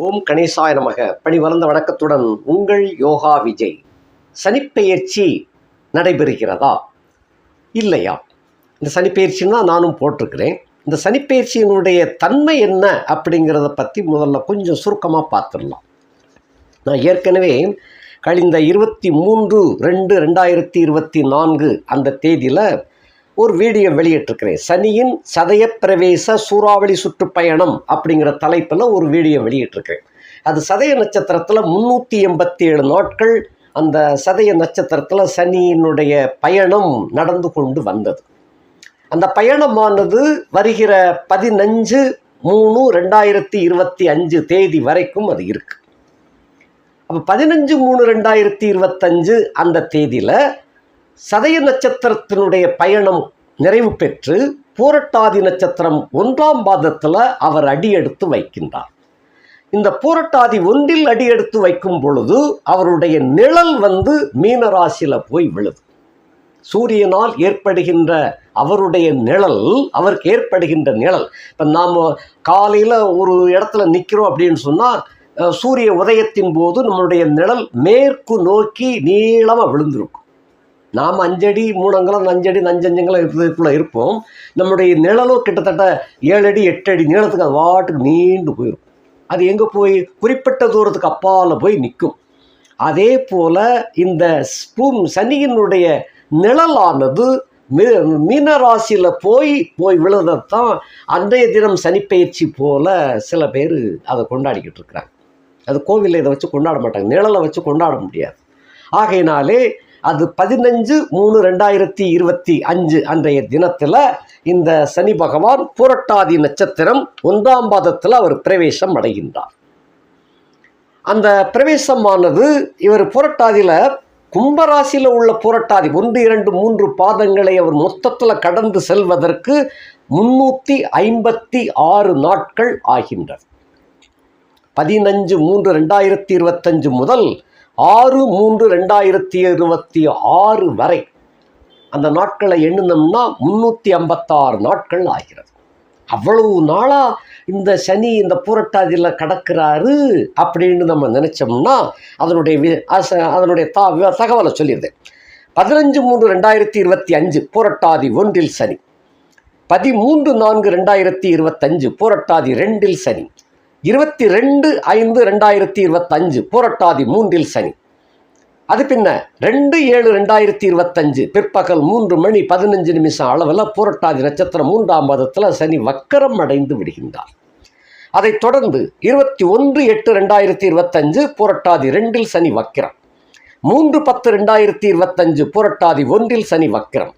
ஓம் கணேசாய நமக. பணி வளர்ந்த வணக்கத்துடன் உங்கள் யோகா விஜய். சனிப்பெயர்ச்சி நடைபெறுகிறதா? இல்லையா? இந்த சனிப்பெயர்ச்சின்னா தான் நானும் போட்டிருக்கிறேன். இந்த சனிப்பெயர்ச்சியினுடைய தன்மை என்ன அப்படிங்கிறத பற்றி முதல்ல கொஞ்சம் சுருக்கமாக பார்த்துடலாம். நான் ஏற்கனவே கழிந்த இருபத்தி மூன்று ரெண்டு ரெண்டாயிரத்தி இருபத்தி நான்கு அந்த தேதியில் ஒரு வீடியோ வெளியிட்டிருக்கிறேன். சனியின் சதய பிரவேச சூறாவளி சுற்றுப்பயணம் அப்படிங்கிற தலைப்பில் ஒரு வீடியோ வெளியிட்டிருக்கிறேன். அது சதய நட்சத்திரத்தில் முந்நூற்றி எண்பத்தி ஏழு நாட்கள் அந்த சதய நட்சத்திரத்தில் சனியினுடைய பயணம் நடந்து கொண்டு வந்தது. அந்த பயணமானது வருகிற பதினஞ்சு மூணு ரெண்டாயிரத்தி இருபத்தி அஞ்சு தேதி வரைக்கும் அது இருக்குது அப்போ பதினஞ்சு மூணு ரெண்டாயிரத்தி இருபத்தஞ்சு அந்த தேதியில் சதய நட்சத்திரத்தினுடைய பயணம் நிறைவு பெற்று பூரட்டாதி நட்சத்திரம் ஒன்றாம் பாதத்தில் அவர் அடியெடுத்து வைக்கின்றார். இந்த பூரட்டாதி ஒன்றில் அடியெடுத்து வைக்கும் பொழுது அவருடைய நிழல் வந்து மீனராசியில் போய் விழுது. சூரியனால் ஏற்படுகின்ற அவருடைய நிழல் அவருக்கு ஏற்படுகின்ற நிழல். இப்போ நாம் காலையில் ஒரு இடத்துல நிற்கிறோம் அப்படின்னு சொன்னால் சூரிய உதயத்தின் போது நம்மளுடைய நிழல் மேற்கு நோக்கி நீளமாக விழுந்திருக்கும். நாம் அஞ்சடி மூணங்கலம் அஞ்சடி நஞ்சஞ்சங்கலம் இருக்கிறதுக்குள்ளே இருப்போம். நம்முடைய நிழலும் கிட்டத்தட்ட ஏழு அடி எட்டு அடி நீளத்துக்கு அது வாட்டுக்கு நீண்டு போயிடும் அது எங்கே போய்? குறிப்பிட்ட தூரத்துக்கு அப்பால் போய் நிற்கும் அதே போல் இந்த ஸ்பூன் சனியினுடைய நிழலானது மீ மீனராசியில் போய் போய் விழுறதான் அன்றைய தினம் சனிப்பயிற்சி போல் சில பேர் அதை கொண்டாடிக்கிட்டு இருக்கிறாங்க. அது கோவிலில் இதை வச்சு கொண்டாட மாட்டாங்க. நிழலை வச்சு கொண்டாட முடியாது. ஆகையினாலே அது பதினஞ்சு மூணு ரெண்டாயிரத்தி இருபத்தி அஞ்சு அன்றைய தினத்தில் இந்த சனி பகவான் புரட்டாதி நட்சத்திரம் ஒன்றாம் பாதத்தில் அவர் பிரவேசம் அடைகின்றார். அந்த பிரவேசமானது இவர் புரட்டாதியில் கும்பராசியில் உள்ள புரட்டாதி ஒன்று இரண்டு மூன்று பாதங்களை அவர் மொத்தத்தில் கடந்து செல்வதற்கு முன்னூற்றி ஐம்பத்தி ஆறு நாட்கள் ஆகின்றது பதினஞ்சு மூன்று ரெண்டாயிரத்தி இருபத்தஞ்சு முதல் ஆறு மூன்று ரெண்டாயிரத்தி இருபத்தி ஆறு வரை அந்த நாட்களை எண்ணினோம்னா முந்நூற்றி ஐம்பத்தாறு நாட்கள் ஆகிறது. அவ்வளவு நாளாக இந்த சனி இந்த பூரட்டாதியில் கடக்கிறாரு அப்படின்னு நம்ம நினச்சோம்னா அதனுடைய வி- அதனுடைய தா தகவலை சொல்லியிருந்தேன் பதினஞ்சு மூன்று ரெண்டாயிரத்தி இருபத்தி அஞ்சு பூரட்டாதி ஒன்றில் சனி. பதிமூன்று நான்கு ரெண்டாயிரத்தி இருபத்தஞ்சு பூரட்டாதி ரெண்டில் சனி. இருபத்தி ரெண்டு ஐந்து ரெண்டாயிரத்தி இருபத்தஞ்சு புரட்டாதி மூன்றில் சனி. அது பின்ன ரெண்டு ஏழு ரெண்டாயிரத்தி இருபத்தஞ்சு பிற்பகல் மூன்று மணி பதினஞ்சு நிமிஷம் அளவில் புரட்டாதி நட்சத்திரம் மூன்றாம் மாதத்தில் சனி வக்கரம் அடைந்து விடுகின்றார். அதைத் தொடர்ந்து இருபத்தி ஒன்று எட்டு ரெண்டாயிரத்தி இருபத்தஞ்சு புரட்டாதி ரெண்டில் சனி வக்கிரம். மூன்று பத்து ரெண்டாயிரத்தி இருபத்தஞ்சு புரட்டாதி ஒன்றில் சனி வக்கிரம்.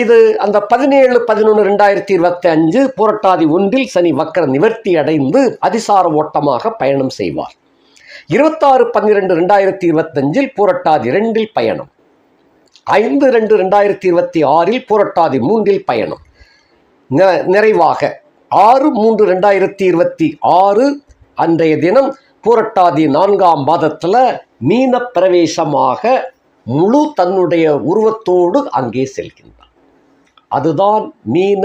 இது அந்த பதினேழு பதினொன்று ரெண்டாயிரத்தி இருபத்தி அஞ்சு புரட்டாதி ஒன்றில் சனி வக்கர நிவர்த்தி அடைந்து அதிசார ஓட்டமாக பயணம் செய்வார். இருபத்தாறு பன்னிரெண்டு ரெண்டாயிரத்தி இருபத்தஞ்சில் புரட்டாதி ரெண்டில் பயணம். ஐந்து ரெண்டு ரெண்டாயிரத்தி இருபத்தி ஆறில் புரட்டாதி மூன்றில் பயணம். நிறைவாக. ஆறு மூன்று ரெண்டாயிரத்தி இருபத்தி ஆறு அன்றைய தினம் புரட்டாதி நான்காம் மாதத்தில் மீன பிரவேசமாக முழு தன்னுடைய உருவத்தோடு அங்கே செல்கின்றார். அதுதான் மீன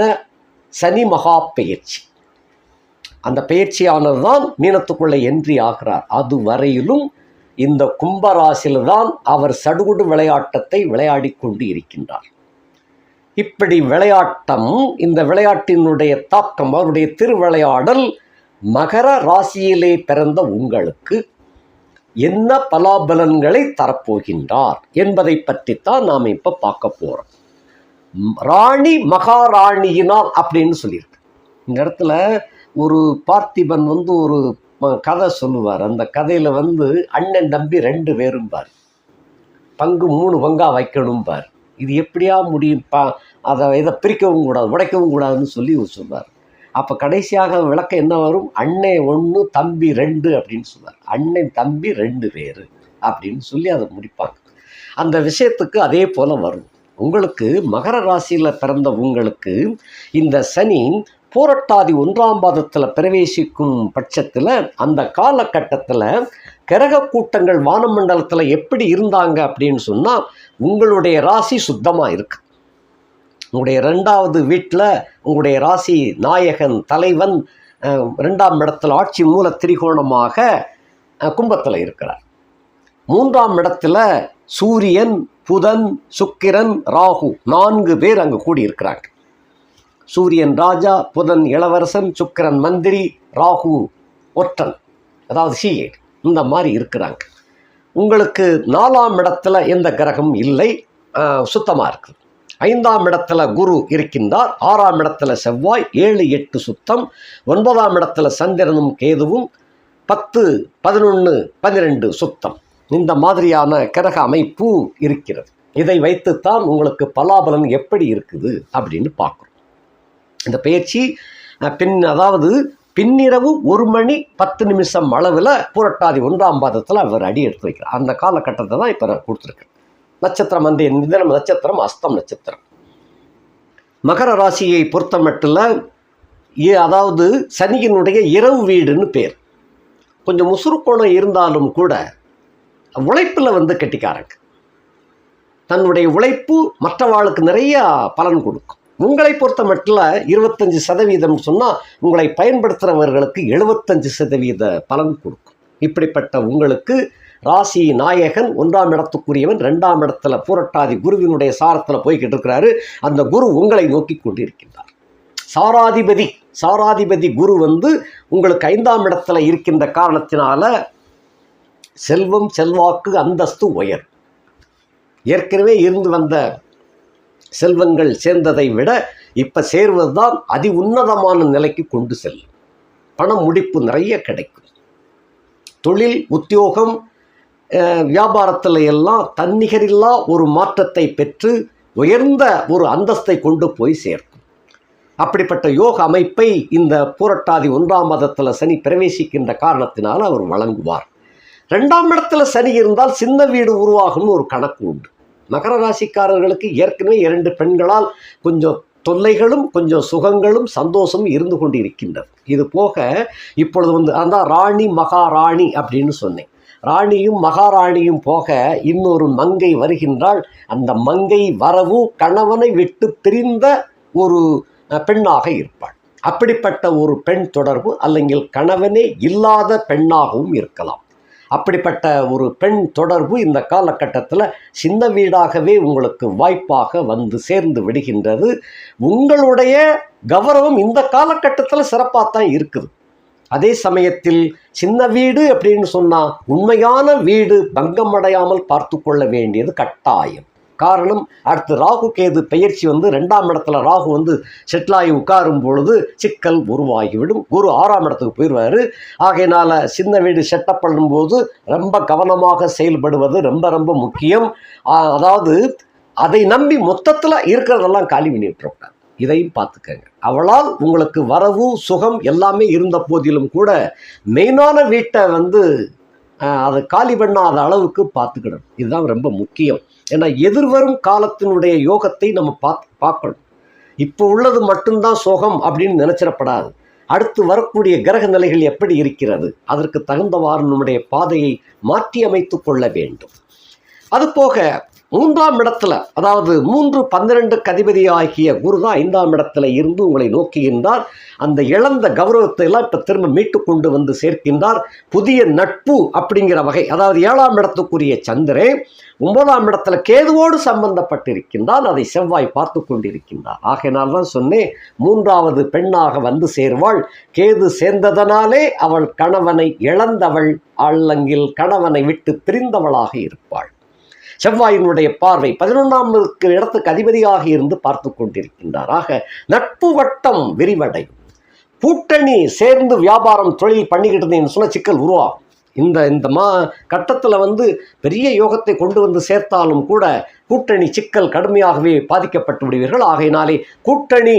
சனி மகா பெயர்ச்சி. அந்த பெயர்ச்சியானது தான் மீனத்துக்குள்ளே என்ட்ரி ஆகிறார். அது வரையிலும் இந்த கும்பராசியில்தான் அவர் சடுகுடு விளையாட்டத்தை விளையாடி கொண்டு இருக்கின்றார். இப்படி விளையாட்டம் இந்த விளையாட்டினுடைய தாக்கம் அவருடைய திருவிளையாடல் மகர ராசியிலே பிறந்த உங்களுக்கு என்ன பலாபலன்களை தரப்போகின்றார் என்பதை பற்றித்தான் நாம் இப்போ பார்க்க போகிறோம் ராணி மகாராணியினால் அப்படின்னு சொல்லியிருக்கு. இந்த இடத்துல ஒரு பார்த்திபன் வந்து ஒரு கதை சொல்லுவார். அந்த கதையில் வந்து அண்ணன் தம்பி ரெண்டு பேரும் பார். பங்கு மூணு பங்காக வைக்கணும் பார். இது எப்படியா முடியும்? பா அதை இதை பிரிக்கவும் கூடாது உடைக்கவும் கூடாதுன்னு சொல்லி சொல்வார். அப்போ கடைசியாக விளக்கம் என்ன வரும்? அண்ணே ஒன்று தம்பி ரெண்டு அப்படின்னு சொல்வார். அண்ணன் தம்பி ரெண்டு பேர் அப்படின்னு சொல்லி அதை முடிப்பாங்க. அந்த விஷயத்துக்கு அதே போல் வரும். உங்களுக்கு மகர ராசியில் பிறந்த உங்களுக்கு இந்த சனி போரட்டாதி ஒன்றாம் பாதத்தில் பிரவேசிக்கும் பட்சத்தில் அந்த காலகட்டத்தில் கிரக கூட்டங்கள் வானமண்டலத்தில் எப்படி இருந்தாங்க அப்படின்னு சொன்னால் உங்களுடைய ராசி சுத்தமாக இருக்கு. உங்களுடைய ரெண்டாவது வீட்டில் உங்களுடைய ராசி நாயகன் தலைவன் ரெண்டாம் இடத்தில் ஆட்சி மூல திரிகோணமாக கும்பத்தில் இருக்கிறார். மூன்றாம் இடத்துல சூரியன் புதன் சுக்கிரன் ராகு நான்கு பேர் அங்கே கூடியிருக்கிறாங்க சூரியன் ராஜா புதன் இளவரசன் சுக்கிரன் மந்திரி ராகு ஒற்றன் அதாவது சீஏ இந்த மாதிரி இருக்கிறாங்க. உங்களுக்கு நாலாம் இடத்துல எந்த கிரகம் இல்லை. சுத்தமாக இருக்குது. ஐந்தாம் இடத்துல குரு இருக்கின்றார். ஆறாம் இடத்துல செவ்வாய் ஏழு எட்டு சுத்தம். ஒன்பதாம் இடத்துல சந்திரனும் கேதுவும். பத்து பதினொன்று பன்னிரெண்டு சுத்தம். இந்த மாதிரியான கிரக அமைப்பு இருக்கிறது. இதை வைத்துத்தான் உங்களுக்கு பலாபலன் எப்படி இருக்குது அப்படின்னு பார்க்குறோம். இந்த பயிற்சி பின் அதாவது பின்னிரவு ஒரு மணி பத்து நிமிஷம் அளவில் புரட்டாதி ஒன்றாம் பாதத்தில் அவர் அடி எடுத்து வைக்கிறார். அந்த காலகட்டத்தை தான் இப்போ நான் கொடுத்துருக்கேன். நட்சத்திரம் வந்து இந்த நட்சத்திரம் அஸ்தம் நட்சத்திரம். மகர ராசியை பொறுத்த மட்டில் அதாவது சனியினுடைய இரவு வீடுன்னு பேர். கொஞ்சம் முசுறுக்கோணம் இருந்தாலும் கூட உழைப்பில் வந்து கெட்டிக்காரங்க. தன்னுடைய உழைப்பு மற்றவாளுக்கு நிறையா பலன் கொடுக்கும். உங்களை பொறுத்த மட்டில் இருபத்தஞ்சி சதவீதம் சொன்னால் உங்களை பயன்படுத்துகிறவர்களுக்கு எழுபத்தஞ்சு சதவீத பலன் கொடுக்கும். இப்படிப்பட்ட உங்களுக்கு ராசி நாயகன் ஒன்றாம் இடத்துக்குரியவன் ரெண்டாம் இடத்துல பூரட்டாதி குருவினுடைய சாரத்தில் போய்கிட்டு இருக்கிறாரு. அந்த குரு உங்களை நோக்கி கொண்டிருக்கின்றார். சாராதிபதி சாராதிபதி குரு வந்து உங்களுக்கு ஐந்தாம் இடத்துல இருக்கின்ற காரணத்தினால செல்வம் செல்வாக்கு அந்தஸ்து உயர். ஏற்கனவே இருந்து வந்த செல்வங்கள் சேர்ந்ததை விட இப்போ சேர்வது தான் அதி உன்னதமான நிலைக்கு கொண்டு செல்லும். பணம் முடிப்பு நிறைய கிடைக்கும். தொழில் உத்தியோகம் வியாபாரத்தில் எல்லாம் தன்னிகரில்லா ஒரு மாற்றத்தை பெற்று உயர்ந்த ஒரு அந்தஸ்தை கொண்டு போய் சேர்க்கும். அப்படிப்பட்ட யோக அமைப்பை இந்த பூரட்டாதி ஒன்றாம் மதத்தில் சனி பிரவேசிக்கின்ற காரணத்தினால் அவர் வழங்குவார். ரெண்டாம் இடத்துல சனி இருந்தால் சின்ன வீடு உருவாகும்னு ஒரு கணக்கு உண்டு. மகர ராசிக்காரர்களுக்கு ஏற்கனவே இரண்டு பெண்களால் கொஞ்சம் தொல்லைகளும் கொஞ்சம் சுகங்களும் சந்தோஷமும் இருந்து கொண்டு இருக்கின்றது இது போக இப்பொழுது வந்து அந்த ராணி மகாராணி அப்படின்னு சொன்னேன். ராணியும் மகாராணியும் போக இன்னொரு மங்கை வருகின்றாள். அந்த மங்கை வரவு கணவனை விட்டு பிரிந்த ஒரு பெண்ணாக இருப்பாள். அப்படிப்பட்ட ஒரு பெண் தொடர்பு அல்லங்கில் கணவனே இல்லாத பெண்ணாகவும் இருக்கலாம். அப்படிப்பட்ட ஒரு பெண் தொடர்பு இந்த காலகட்டத்தில் சின்ன வீடாகவே உங்களுக்கு வாய்ப்பாக வந்து சேர்ந்து விடுகின்றது. உங்களுடைய கௌரவம் இந்த காலகட்டத்தில் சிறப்பாக தான் இருக்குது. அதே சமயத்தில் சின்ன வீடு அப்படின்னு சொன்னால் உண்மையான வீடு பங்கமடையாமல் பார்த்து கொள்ள வேண்டியது கட்டாயம். காரணம் அடுத்து ராகு கேது பெயர்ச்சி வந்து ரெண்டாம் இடத்துல ராகு வந்து செட்டில் ஆகி உட்காரும் பொழுது சிக்கல் உருவாகிவிடும். குரு ஆறாம் இடத்துக்கு போயிடுவார். ஆகையினால் சின்ன வீடு செட்டப் பண்ணும்போது ரொம்ப கவனமாக செயல்படுவது ரொம்ப ரொம்ப முக்கியம். அதாவது அதை நம்பி மொத்தத்தில் இருக்கிறதெல்லாம் காலி பண்ணி விட்டுருக்காங்க இதையும் பார்த்துக்கங்க. அவளால் உங்களுக்கு வரவு சுகம் எல்லாமே இருந்த போதிலும் கூட மெயினான வீட்டை வந்து அதை காலி பண்ணாத அளவுக்கு பார்த்துக்கிடணும். இதுதான் ரொம்ப முக்கியம். ஏன்னா எதிர்வரும் காலத்தினுடைய யோகத்தை நம்ம பார்த்து பார்க்கணும். இப்போ உள்ளது மட்டும்தான் சோகம் அப்படின்னு நினைச்சிடப்படாது. அடுத்து வரக்கூடிய கிரக நிலைகள் எப்படி இருக்கிறது? அதற்கு தகுந்தவாறு நம்முடைய பாதையை மாற்றி அமைத்து கொள்ள வேண்டும். அதுபோக மூன்றாம் இடத்துல அதாவது மூன்று பன்னிரண்டு கதிபதி ஆகிய குரு தான் ஐந்தாம் இடத்துல இருந்து உங்களை நோக்குகின்றார் அந்த இழந்த கௌரவத்தை எல்லாம் இப்போ திரும்ப மீட்டு கொண்டு வந்து சேர்க்கின்றார். புதிய நட்பு அப்படிங்கிற வகை அதாவது ஏழாம் இடத்துக்குரிய சந்திரே ஒன்பதாம் இடத்துல கேதுவோடு சம்பந்தப்பட்டிருக்கின்றால் அதை செவ்வாய் பார்த்து கொண்டிருக்கின்றார். ஆகையினால் தான் சொன்னேன் மூன்றாவது பெண்ணாக வந்து சேர்வாள். கேது சேர்ந்ததனாலே அவள் கணவனை இழந்தவள் அல்லங்கில் கணவனை விட்டு பிரிந்தவளாக இருப்பாள். செவ்வாயினுடைய பார்வை பதினொன்றாம் இடத்துக்கு அதிபதியாக இருந்து பார்த்து கொண்டிருக்கின்றார் ஆக நட்பு வட்டம் விரிவடையும். கூட்டணி சேர்ந்து வியாபாரம் தொழில் பண்ணிக்கிட்டு இருந்தீங்கன்னு சொன்ன சிக்கல் உருவாகும் இந்த இந்த மா கட்டத்தில் வந்து பெரிய யோகத்தை கொண்டு வந்து சேர்த்தாலும் கூட கூட்டணி சிக்கல் கடுமையாகவே பாதிக்கப்பட்டு விடுவீர்கள். ஆகையினாலே கூட்டணி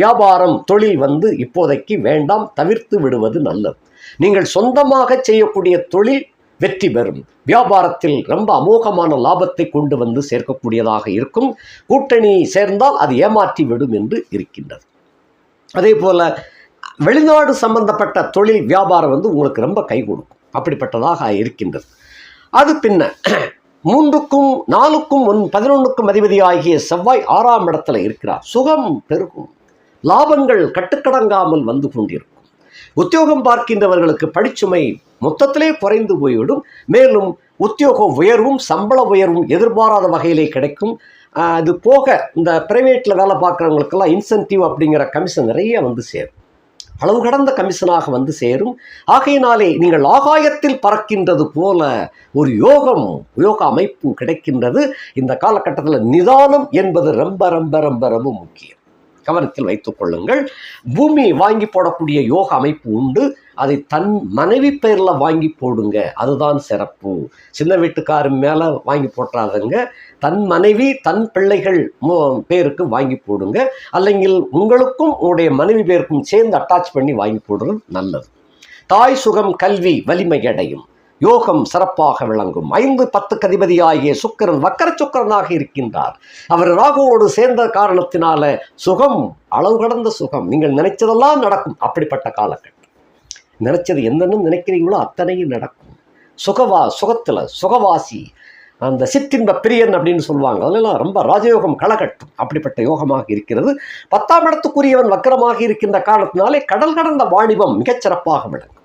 வியாபாரம் தொழில் வந்து இப்போதைக்கு வேண்டாம் தவிர்த்து விடுவது நல்லது. நீங்கள் சொந்தமாக செய்யக்கூடிய தொழில் வெற்றி பெறும். வியாபாரத்தில் ரொம்ப அமோகமான லாபத்தை கொண்டு வந்து சேர்க்கக்கூடியதாக இருக்கும். கூட்டணி சேர்ந்தால் அது ஏமாற்றி விடும் என்று இருக்கின்றது. அதே போல் வெளிநாடு சம்பந்தப்பட்ட தொழில் வியாபாரம் வந்து உங்களுக்கு ரொம்ப கை கொடுக்கும். அப்படிப்பட்டதாக இருக்கின்றது. அது பின்ன மூன்றுக்கும் நாலுக்கும் ஒன் பதினொன்றுக்கும் அதிபதி ஆகிய செவ்வாய் ஆறாம் இடத்துல இருக்கிறார். சுகம் பெருகும். லாபங்கள் கட்டுக்கடங்காமல் வந்து கொண்டிருக்கும். உத்தியோகம் பார்க்கின்றவர்களுக்கு படிச்சுமை மொத்தத்திலே குறைந்து போய்விடும். மேலும் உத்தியோக உயர்வும் சம்பள உயர்வும் எதிர்பாராத வகையிலே கிடைக்கும். அது போக இந்த பிரைவேட்டில் வேலை பார்க்குறவங்களுக்கெல்லாம் இன்சென்டிவ் அப்படிங்கிற கமிஷன் நிறைய வந்து சேரும். அளவு கடந்த கமிஷனாக வந்து சேரும். ஆகையினாலே நீங்கள் ஆகாயத்தில் பறக்கின்றது போல ஒரு யோகம் யோக அமைப்பு கிடைக்கின்றது. இந்த காலகட்டத்தில் நிதானம் என்பது ரொம்ப ரொம்ப ரொம்ப ரொம்ப முக்கியம். கவனத்தில் வைத்துக் கொள்ளுங்கள். பூமி வாங்கி போடக்கூடிய யோக அமைப்பு உண்டு. அதை தன் மனைவி பேரில் வாங்கி போடுங்க. அதுதான் சிறப்பு. சின்ன வீட்டுக்காரு மேலே வாங்கி போட்டுறாதுங்க. தன் மனைவி தன் பிள்ளைகள் பேருக்கு வாங்கி போடுங்க. அல்லங்கில் உங்களுக்கும் உங்களுடைய மனைவி பேருக்கும் சேர்ந்து அட்டாச் பண்ணி வாங்கி போடுறது நல்லது. தாய் சுகம் கல்வி வலிமை அடையும். யோகம் சிறப்பாக விளங்கும். ஐந்து பத்து கதிபதியாகிய சுக்கிரன் வக்கர சுக்கிரனாக இருக்கின்றார். அவர் ராகுவோடு சேர்ந்த காரணத்தினால சுகம் அளவு கடந்த சுகம் நீங்கள் நினைச்சதெல்லாம் நடக்கும். அப்படிப்பட்ட காலகட்டம். நினைச்சது என்னென்னு நினைக்கிறீங்களோ அத்தனையும் நடக்கும். சுகவா சுகத்துல சுகவாசி அந்த சித்தின்ப பிரியன் அப்படின்னு சொல்லுவாங்க. அதெல்லாம் ரொம்ப ராஜயோகம் களகட்டும் அப்படிப்பட்ட யோகமாக இருக்கிறது. பத்தாம் இடத்துக்குரியவன் வக்கரமாக இருக்கின்ற காரணத்தினாலே கடல் கடந்த வாணிபம் மிகச்சிறப்பாக விளங்கும்.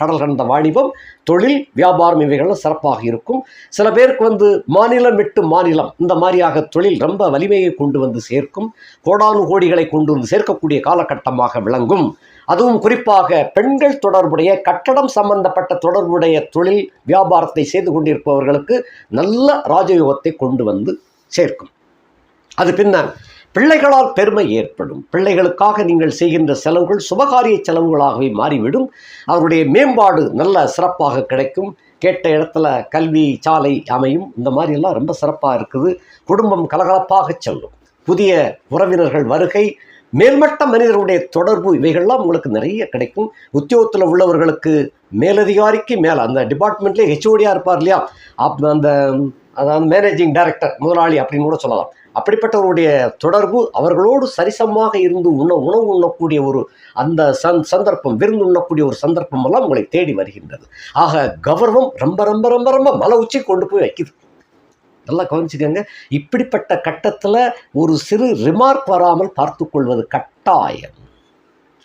கடல் கடந்த வாணிபம் தொழில் வியாபாரம் இவைகள்லாம் சிறப்பாக இருக்கும். சில பேருக்கு வந்து மாநிலம் விட்டு மாநிலம் இந்த மாதிரியாக தொழில் ரொம்ப வலிமையை கொண்டு வந்து சேர்க்கும் கோடானு கோடிகளை கொண்டு வந்து சேர்க்கக்கூடிய காலகட்டமாக விளங்கும். அதுவும் குறிப்பாக பெண்கள் தொடர்புடைய கட்டடம் சம்பந்தப்பட்ட தொடர்புடைய தொழில் வியாபாரத்தை செய்து கொண்டிருப்பவர்களுக்கு நல்ல ராஜயோகத்தை கொண்டு வந்து சேர்க்கும். அது பின்னர் பிள்ளைகளால் பெருமை ஏற்படும். பிள்ளைகளுக்காக நீங்கள் செய்கின்ற செலவுகள் சுபகாரிய செலவுகளாகவே மாறிவிடும். அவருடைய மேம்பாடு நல்ல சிறப்பாக கிடைக்கும். கேட்ட இடத்துல கல்வி சாலை அமையும். இந்த மாதிரி எல்லாம் ரொம்ப சிறப்பாக இருக்குது. குடும்பம் கலகலப்பாக செல்லும். புதிய உறவினர்கள் வருகை மேல்மட்ட மனிதர்களுடைய தொடர்பு இவைகள்லாம் உங்களுக்கு நிறைய கிடைக்கும். உத்தியோகத்தில் உள்ளவர்களுக்கு மேலதிகாரிக்கு மேலே அந்த டிபார்ட்மெண்ட்லேயே ஹெச்ஓடியாக இருப்பார் இல்லையா? அப் அந்த அதாவது மேனேஜிங் டைரக்டர் முதலாளி அப்படின்னு கூட சொல்லலாம். அப்படிப்பட்டவருடைய தொடர்பு அவர்களோடு சரிசமமாக இருந்து உண உணவு உண்ணக்கூடிய ஒரு அந்த சந் சந்தர்ப்பம் விருந்து உண்ணக்கூடிய ஒரு சந்தர்ப்பம் எல்லாம் உங்களை தேடி வருகின்றது. ஆக கௌரவம் ரொம்ப ரொம்ப ரொம்ப ரொம்ப மலை உச்சி கொண்டு போய் வைக்குது. நல்லா கவனிச்சுக்கோங்க. இப்படிப்பட்ட கட்டத்தில் ஒரு சிறு ரிமார்க் வராமல் பார்த்து கொள்வது கட்டாயம்.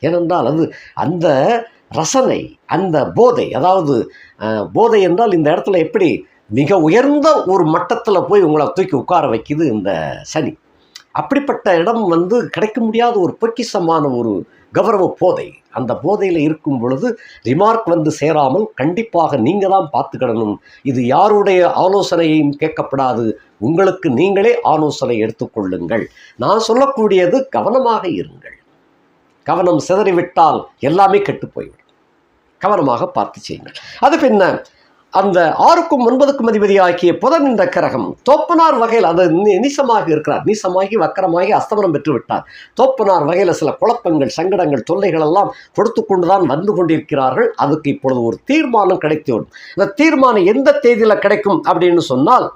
ஏனென்றால் அது அந்த ரசனை அந்த போதை அதாவது போதை என்றால் இந்த இடத்துல எப்படி மிக உயர்ந்த ஒரு மட்டத்தில் போய் உங்களை தூக்கி உட்கார வைக்குது இந்த சனி. அப்படிப்பட்ட இடம் வந்து கிடைக்க முடியாத ஒரு பொக்கிசமான ஒரு கௌரவ போதை. அந்த போதையில் இருக்கும் பொழுது ரிமார்க் வந்து சேராமல் கண்டிப்பாக நீங்கள் தான் பார்த்துக்கிடணும் இது யாருடைய ஆலோசனையையும் கேட்கப்படாது. உங்களுக்கு நீங்களே ஆலோசனை எடுத்துக்கொள்ளுங்கள் நான் சொல்லக்கூடியது கவனமாக இருங்கள். கவனம் சிதறிவிட்டால் எல்லாமே கெட்டு போய்விடும். கவனமாக பார்த்து செய்யுங்கள். அது பின்ன அந்த ஆறுக்கும் ஒன்பதுக்கும் அதிபதி ஆகிய புதன் என்ற கிரகம் தோப்பனார் வகையில் அது நி- நீசமாக இருக்கிறார். நீசமாகி வக்கரமாகி அஸ்தமனம் பெற்று விட்டார் தோப்பனார் வகையில் சில குழப்பங்கள் சங்கடங்கள் தொல்லைகள் எல்லாம் கொடுத்து கொண்டுதான் வந்து கொண்டிருக்கிறார்கள். அதுக்கு இப்பொழுது ஒரு தீர்மானம் கிடைத்துவிடும் இந்த தீர்மானம் எந்த தேதியில் கிடைக்கும் அப்படின்னு சொன்னால்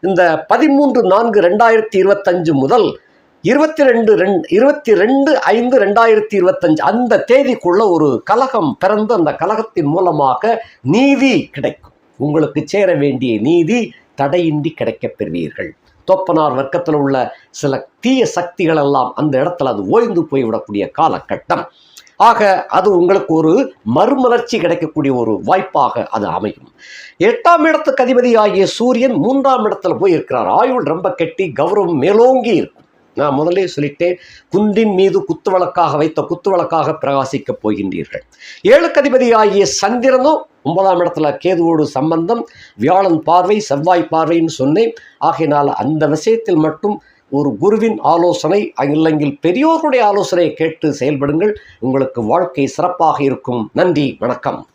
இந்த பதிமூன்று நான்கு ரெண்டாயிரத்தி இருபத்தஞ்சு முதல் இருபத்தி ரெண்டு ரெண்டு இருபத்தி ரெண்டு ஐந்து ரெண்டாயிரத்தி இருபத்தஞ்சு அந்த தேதிக்குள்ள ஒரு கலகம் பிறந்து அந்த கலகத்தின் மூலமாக நீதி கிடைக்கும். உங்களுக்கு சேர வேண்டிய நீதி தடையின்றி கிடைக்கப் பெறுவீர்கள். தொப்பனார் வர்க்கத்தில் உள்ள சில தீய சக்திகள் எல்லாம் அந்த இடத்துல அது ஓய்ந்து போய்விடக்கூடிய காலகட்டம். ஆக அது உங்களுக்கு ஒரு மறுமலர்ச்சி கிடைக்கக்கூடிய ஒரு வாய்ப்பாக அது அமையும். எட்டாம் இடத்துக்கு அதிபதி ஆகிய சூரியன் மூன்றாம் இடத்துல போய் இருக்கிறார் ஆயுள் ரொம்ப கெட்டி கௌரவம் மேலோங்கி இருக்கும். நான் முதலே சொல்லிட்டேன் குந்தின் மீது குத்துவிளக்காக வைத்த குத்து வழக்காக பிரகாசிக்கப் போகின்றீர்கள். ஏழுக்கதிபதி ஆகிய சந்திரனும் ஒன்பதாம் இடத்துல கேதுவோடு சம்பந்தம் வியாழன் பார்வை செவ்வாய் பார்வைன்னு சொன்னேன். ஆகையினால் அந்த விஷயத்தில் மட்டும் ஒரு குருவின் ஆலோசனை இல்லைங்கில் பெரியோருடைய ஆலோசனையை கேட்டு செயல்படுங்கள். உங்களுக்கு வாழ்க்கை சிறப்பாக இருக்கும். நன்றி வணக்கம்.